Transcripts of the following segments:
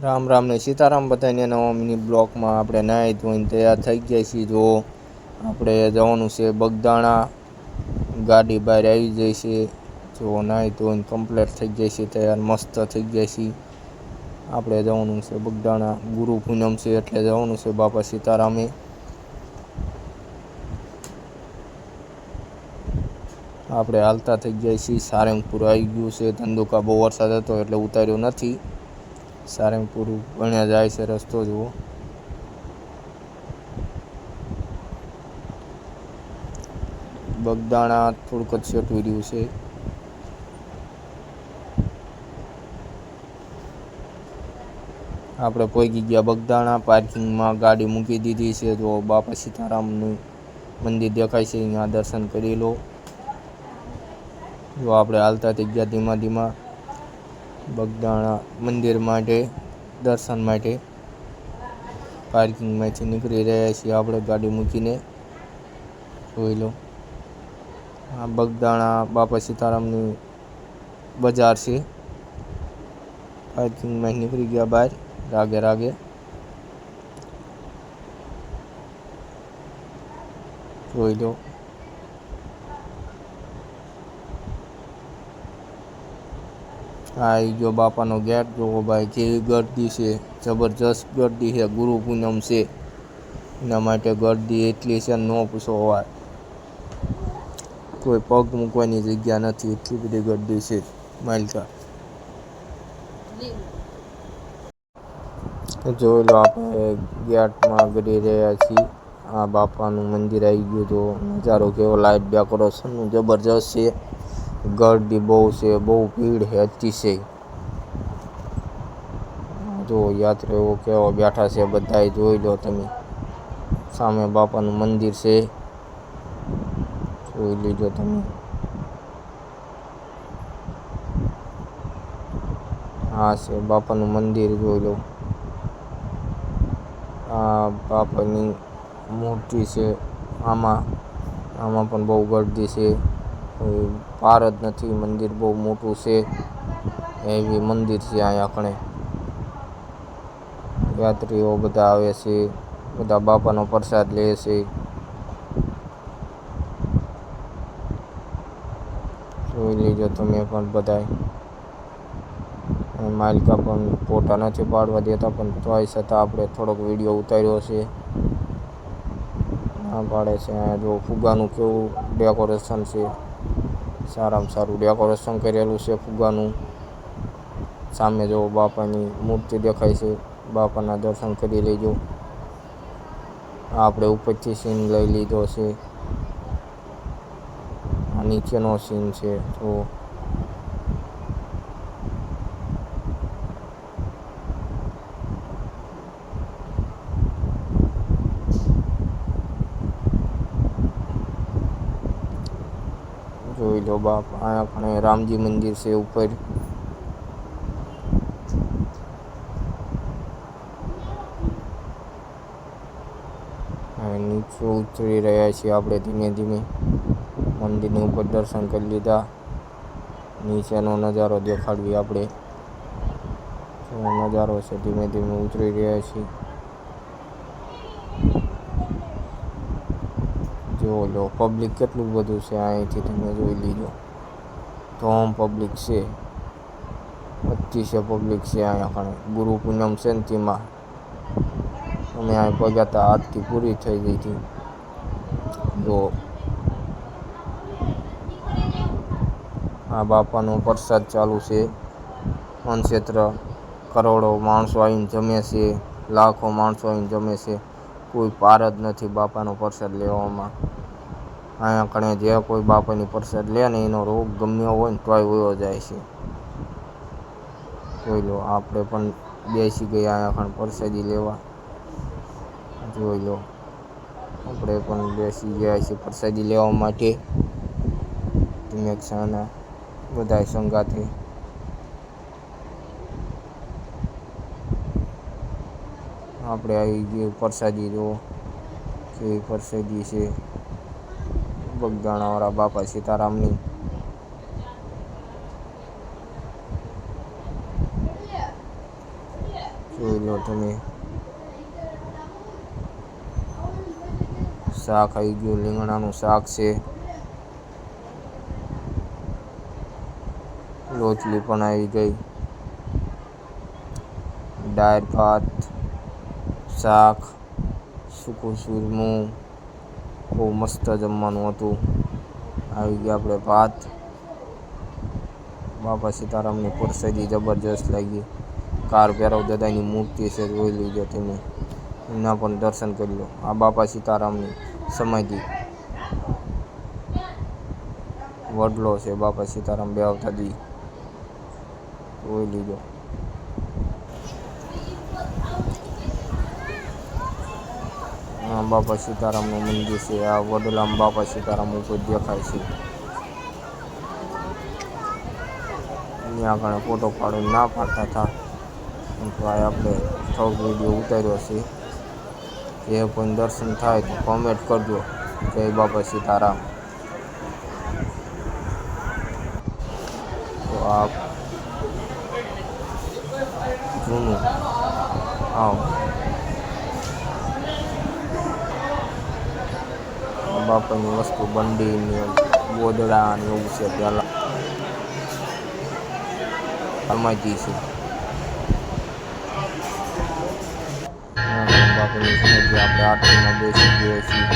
રામ રામ ને સીતારામ બધાને નવા મિની બ્લોકમાં આપણે નાહી ધોઈને તૈયાર થઈ ગયા છીએ. જો આપણે જવાનું છે બગદાણા, ગાડી બહાર આવી જાય છે. જો નાહી ધોઈને કમ્પ્લીટ થઈ જાય છે તૈયાર મસ્ત થઈ ગયા છીએ. આપણે જવાનું છે બગદાણા, ગુરુ પૂનમ છે એટલે જવાનું છે બાપા સીતારામે. આપણે હાલતા થઈ ગયા છીએ. સારંગપુર આવી ગયું છે. ધંધુકા બહુ વરસાદ હતો એટલે ઉતાર્યો નથી. સારંગપુર ભણ્યા જાય છે રસ્તો જુઓ. બગદાણા, થોડુંક જ સેટું રહ્યું છે. આપણે પહોંચી ગયા બગદાણા, પાર્કિંગમાં ગાડી મૂકી દીધી છે. તો બાપા સીતારામનું મંદિર દેખાય છે, અહીંયા દર્શન કરી લો. જો આપણે હાલતા થઈ ગયા ધીમા ધીમા બગદાણા મંદિર માટે, દર્શન માટે પાર્કિંગમાંથી નીકળી રહ્યા છીએ. આપણે ગાડી મૂકીને જોઈ લો. આ બગદાણા બાપા સીતારામની બજાર છે. પાર્કિંગમાં નીકળી ગયા બહાર રાગે રાગે. જોઈ લો. આ ગયો બાપાનો ગેટ જોવો ભાઈ, કેવી ગરદી છે. જબરજસ્ત ગરદી છે, ગુરુ પૂનમ છે. એના માટે ગરદી એટલી છે, ન પૂછો હોય કોઈ પગ મૂકવાની જગ્યા નથી, એટલી બધી ગરદી છે. માલકા. જોઈ લો આપણે ગેટમાં ગરી રહ્યા છીએ. આ બાપાનું મંદિર આવી ગયું તો નજારો કેવો લાઇટ ડેકોરેશનનું જબરજસ્ત છે. ગરદી બહુ છે, બહુ ભીડ છે અતિશય જો યાત્રીઓ કેવા બેઠા છે બધા જોઈ લો તમે. સામે બાપાનું મંદિર છે. જોઈ લીધો તમે. હા છે, બાપાનું મંદિર જોઈ લો. આ બાપાની મૂર્તિ છે, આમાં. આમાં પણ બહુ ગરદી છે. કોઈ પાર જ નથી, મંદિર બહુ મોટું છે. એવી મંદિર છે અહીંયા કણે યાત્રીઓ બધા આવે છે, બધા બાપાનો પ્રસાદ લે છે. જોઈ લેજો તમે પણ બધાય. માલિકા પણ ફોટા નથી પાડવા દેતા, પણ તોય છતાં આપણે થોડોક વીડિયો ઉતાર્યો છે. ના પાડે છે, અહીંયા જો ફુગાનું કેવું ડેકોરેશન છે. સારામાં સારું ડેકોરેશન કરેલું છે ફુગાનું સામે જો બાપાની મૂર્તિ દેખાય છે, બાપાના દર્શન કરી લેજો. આપણે ઉપરથી સીન લઈ લીધો છે. આ નીચેનો સીન છે તો લો બાપ. પણ રામજી મંદિર છે ઉપર. નીચે ઉતરી રહ્યા છીએ આપણે ધીમે ધીમે. મંદિરની ઉપર દર્શન કરી લીધા. નીચેનો નજારો દેખાડવી આપણે. નજારો છે ધીમે ધીમે ઉતરી રહ્યા છીએ. જો લો પબ્લિક કેટલું બધું છે? અહીંથી તમે જોઈ લીજો. ધોમ પબ્લિક છે. અતિશય પબ્લિક છે અહીંયા ખાણે ગુરુ પૂનમ છે ને તેમાં. અમે અહીં પગ્યા હતા આજથી પૂરી થઈ ગઈ હતી. જો. આ બાપાનો પ્રસાદ ચાલુ છે. વનક્ષેત્ર કરોડો માણસો આવીને જમે છે. લાખો માણસો આવીને જમે છે. કોઈ પાર જ નથી બાપાનો પ્રસાદ લેવામાં. અહીંયા કણે જે કોઈ બાપાની પ્રસાદ લે ને એનો રોગ ગમ્યો હોય ને તોય વયો જાય છે. જોઈ લો, આપણે પણ બેસી ગયા અહીંયા કણ પ્રસાદી લેવા. જોઈ લો, આપણે પણ બેસી ગયા છીએ પ્રસાદી લેવા માટે. ધીમે ક્ષાના બધા સંગાથે. આપણે આવી ગયું પ્રસાદી જો કેવી પ્રસાદી છે. બગદાણાવાળા બાપા સીતારામની. જોઈ લો તમે. શાક આવી ગયું લીંગણાનું શાક છે. રોટલી પણ આવી ગઈ. દાળ ભાત, શાક, સૂકું સુરમું. બહુ મસ્ત જમવાનું હતું. આવી ગયા આપણે ભાત. બાપા સીતારામની પ્રસાદી જબરજસ્ત લાગી. કાર ભૈરવ દાદાની મૂર્તિ છે, જોઈ લીજો તમે. એના પણ દર્શન કરી લો. આ બાપા સીતારામની સમાધિ. વડલો છે બાપા સીતારામ બે આવતા દી જોઈ લીજો આ બાપા સીતારામનું મંદિર છે, આ વડલામ બાપા સીતારામ ઉપર દેખાય છે. અહીંયા આગળ ફોટો પાડો ના પાડતા હતા. પરંતુ આ આપણે થોડોક વીડિયો ઉતાર્યો છે. જે કોઈ દર્શન થાય તો કોમેન્ટ કરજો. જય બાપા સીતારામ. તો આ જૂનું. આવ બાપાની વસ્તુ બંડી ને ગોદડા ને એવું છે પહેલાં સમાધિ છે. બાપાની સમાધિ આપણે આરતીમાં બેસી ગયા છીએ.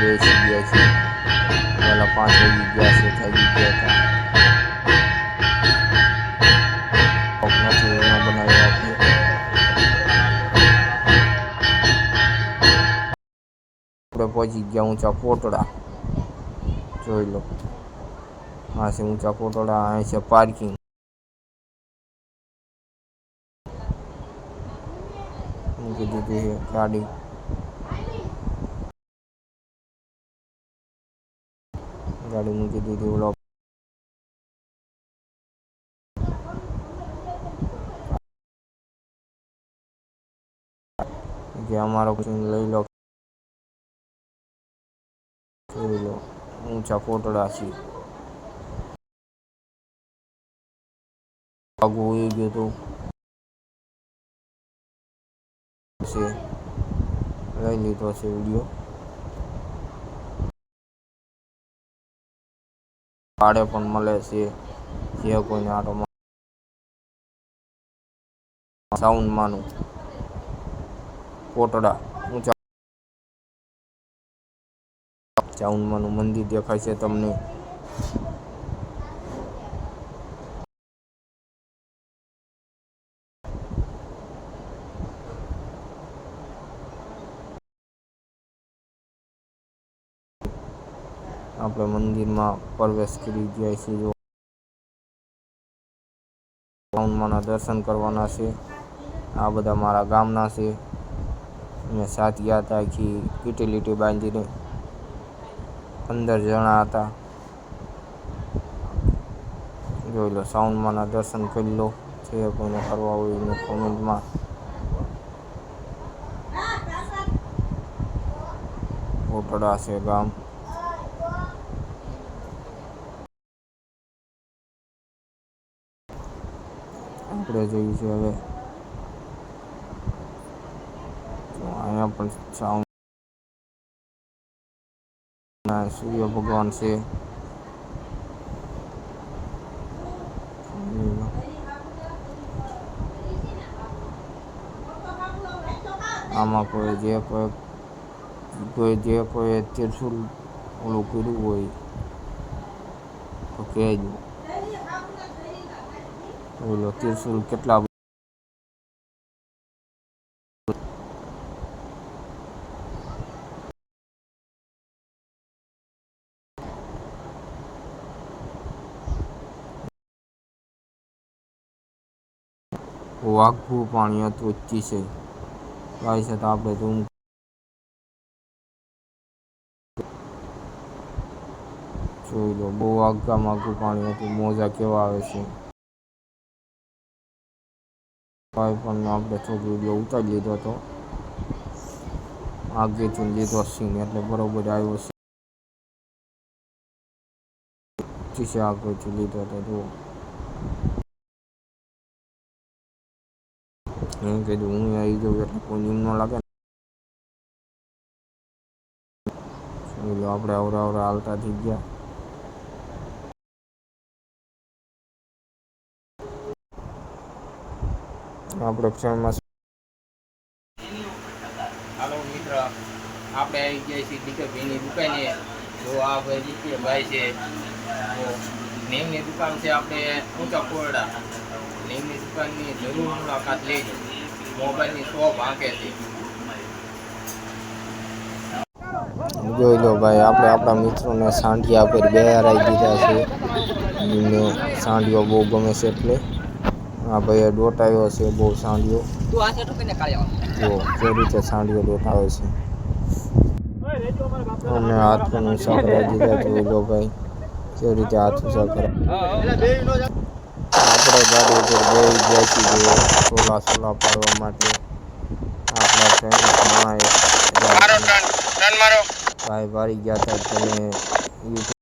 બેસી ગયા છીએ. પહેલાં પાંચ વાગી ગયા છે થઈ ગયા હતા. પહોંચી ગયા ઊંચા કોટડા જોઈ લો. આ છે ઊંચા કોટડા અહીં છે પાર્કિંગ મૂકી દીધી છે ગાડી. ગાડી મૂકી દીધી ઓલો જે અમારો લઈ લો. જોઈ ઊંચા કોટડા છે આગું હોય ગયું હતું છે. લઈ લીધો છે વીડિયો. ભાડે પણ મળે છે, જે કોઈને આટો સાઉન્ડમાંનું કોટડા. ઊંચા ચાઉન્ડમાંનું મંદિર દેખાય છે તમને. આપણે મંદિરમાં પ્રવેશ કરી ગયા છીએ, જો. ચાઉન્ડમાંના દર્શન કરવાના છે. આ બધા મારા ગામના છે. અમે સાત ગયા હતા આખી લીટી લીટી બાંધીને પંદર જણા હતા. જોઈ લો સાઉન્ડમાંના દર્શન કરી લો. જે કોઈને કરવા હોય કોમેન્ટમાં. કોટડા છે ગામ. આપણે છે હવે. અહીંયા પણ સાઉન્ડ સૂર્ય ભગવાન છે આમાં કોઈ જે કોઈ કોઈ જે કોઈ ત્રિશુલ ઓલું કર્યું હોય તો કહેજો ઓલો ત્રિશુલ કેટલા વાઘું પાણી હતું ગાય છે તો આપણે ધૂમ જોઈ લો, બહુ આગા માગું પાણી હતું, મોજા કેવા આવે છે. ભાઈ પણ આપણે થોડો વીડિયો ઉતારી લીધો હતો. આગેથી લીધો સીન એટલે બરોબર આવ્યો છે. છે આગળથી લીધો હતો જુઓ. મેં કીધું હું આવી જાઉં એટલે કોઈ એમ ન લાગે ને આપણે અવરા અવરા હાલતા થઈ ગયા આપણે ક્ષણમાં હાલો મિત્ર આપણે આવી ગયા છીએ દીકરભાઈની દુકાને જો આ ભાઈ દીકરભાઈ છે તો નેમની દુકાન છે આપણે ઊંચા કોરડા નેમની દુકાનની જરૂર મુલાકાત લેજો મોબાઈલની છે. જોઈ લો ભાઈ આપણે આપણા મિત્રોને સાંઢિયા પર બેહારાઈ દીધા છે. એમને સાંઢિયો બહુ ગમે છે એટલે. આ ભાઈએ ડોટાયો છે બહુ સાંઢિયો. જો જે રીતે સાંઢિયો ડોટાયો છે. અને હાથનું કરાવી દીધા જોઈ લો ભાઈ જે રીતે હાથ ઊંચા કરે આપણે ગાડી ઉપર બેસી ગયા છીએ જો સોલા સોલા પાડવા માટે આપણા ફ્રેન્ડ્સમાં ભાઈ વારી ગયા હતા તમે YouTube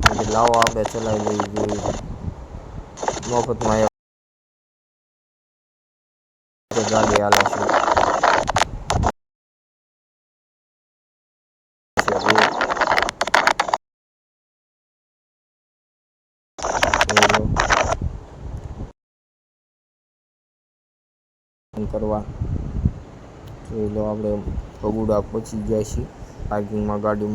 કીધું લાવો આપણે ચલાવી લઈએ જોઈએ મફતમાં એક ગાડી હાલે છે કરવા. જોઈ લો આપણે પગુડા પહોંચી ગયા છીએ. પાર્કિંગમાં ગાડી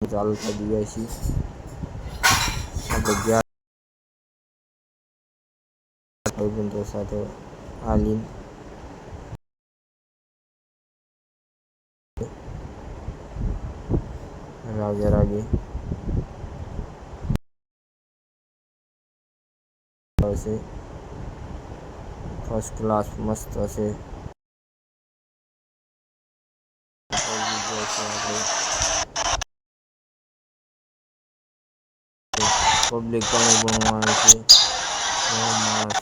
ચાલુ કરી ગયા છીએ આપણે ગયા ભાઈબંધો સાથે હાલી રાગે રાગે હશે ફર્સ્ટ ક્લાસ મસ્ત હશે પબ્લિક ઘણું ઘણું આવે છે બહુ માણસ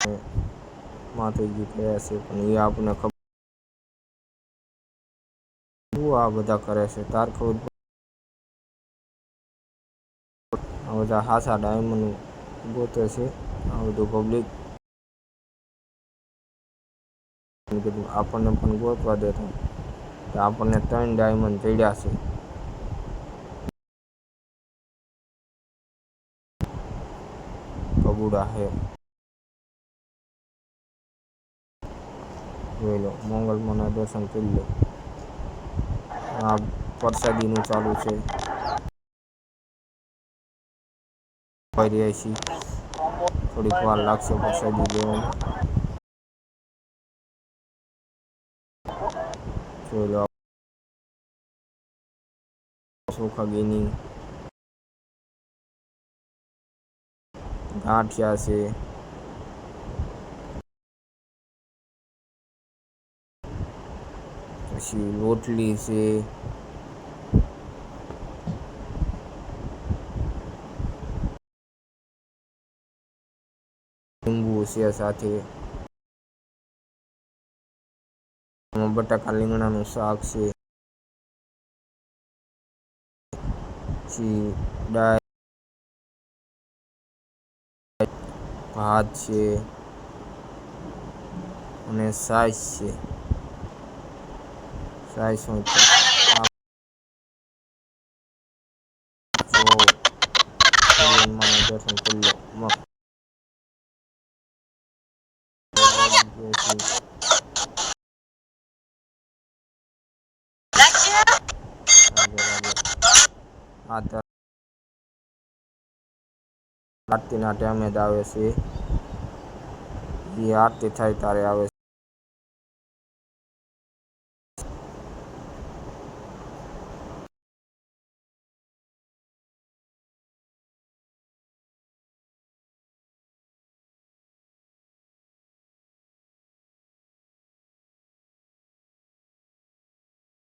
છે માતાજી કયા છે પણ એ આપણને ખબર શું આ બધા કરે છે તાર બધા હાસા ડાયમંડ ગોતે છે. આ બધું પબ્લિક આપણને પણ ગોતવા દેતા તો. આપણને ત્રણ ડાયમંડ ચડ્યા છે. કબૂડા હે જોઈ લો મંગલમના દર્શન કરી લો. આ પરસાદીનું ચાલુ છે. ઊભા રહ્યા છીએ. થોડીક વાર લાગશે પ્રસાદી લેવામાં ચોખા છે. પછી રોટલી છે. છે સાથે. બટાકા લીંગણાનું શાક છે. પછી ભાત છે અને સાઈઝ છે. સાઈઝ હું તો આ જો ભગવાનના આરતીના ટાઈમે જ આવે છે. એ આરતી થાય ત્યારે આવે